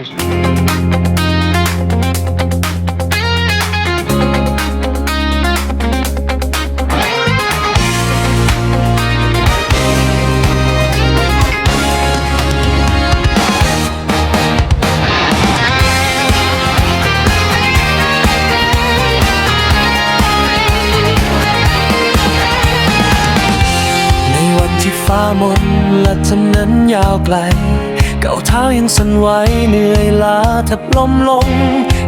ในวันที่ฟ้ามนและถนนยาวไกล เก่าเท้ายังสั่นไหวเหนื่อยล้าแทบล้มลง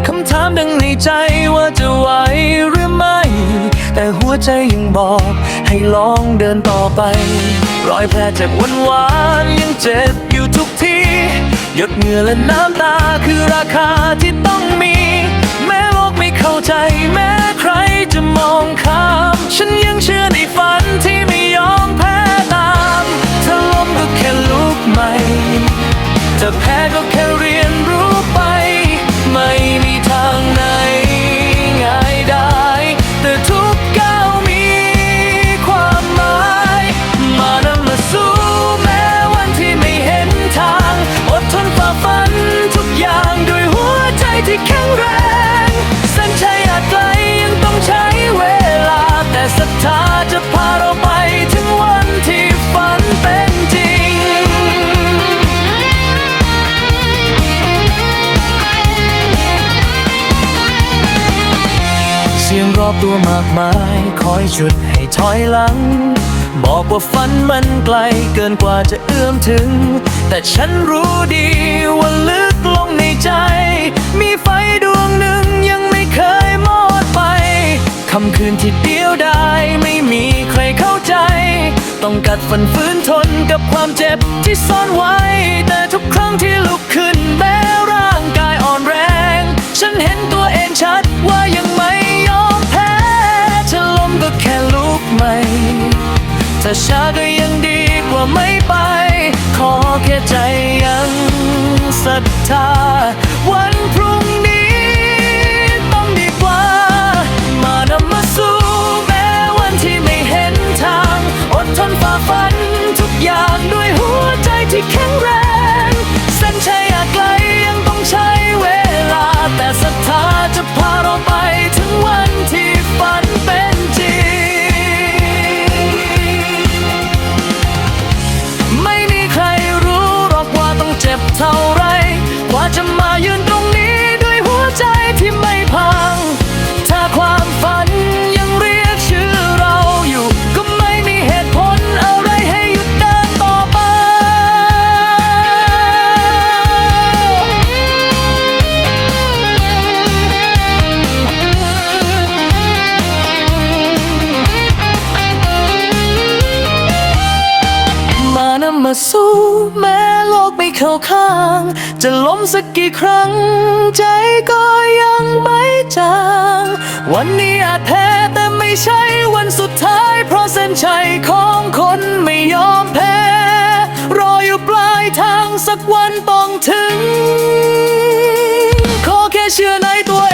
คำถามดังในใจว่าจะไหวหรือไม่ แต่หัวใจยังบอกให้ลองเดินต่อไป รอยแผลจากวันวานยังเจ็บอยู่ทุกทีหยดเหงื่อและน้ำตาคือราคาที่ต้องมี แม้โลกไม่เข้าใจแม้ รอบตัวมากมาย คอยฉุดให้ถอยหลัง บอกว่าฝันมันไกลเกินกว่าจะเอื้อมถึง แต่ฉันรู้ดีว่าลึกลงในใจ มีไฟดวงหนึ่งยังไม่เคยหมดไปคำคืนที่เดียวดายไม่มีใครเข้าใจ ต้องกัดฟันฝืนทนกับความเจ็บที่ซ่อนไว้ แต่ทุกครั้งที่ลุกขึ้นแม้ ช้าก็ยังดีกว่าไม่ไป ขอแค่ใจยังศรัทธา สู้ แม้โลกไม่เข้าข้าง จะล้มสักกี่ครั้ง ใจก็ยังไม่จาง วันนี้อาจแพ้แต่ไม่ใช่วันสุดท้าย เพราะเส้นชัยของคนไม่ยอมแพ้ รออยู่ปลายทางสักวันต้องถึง ขอแค่เชื่อในตัว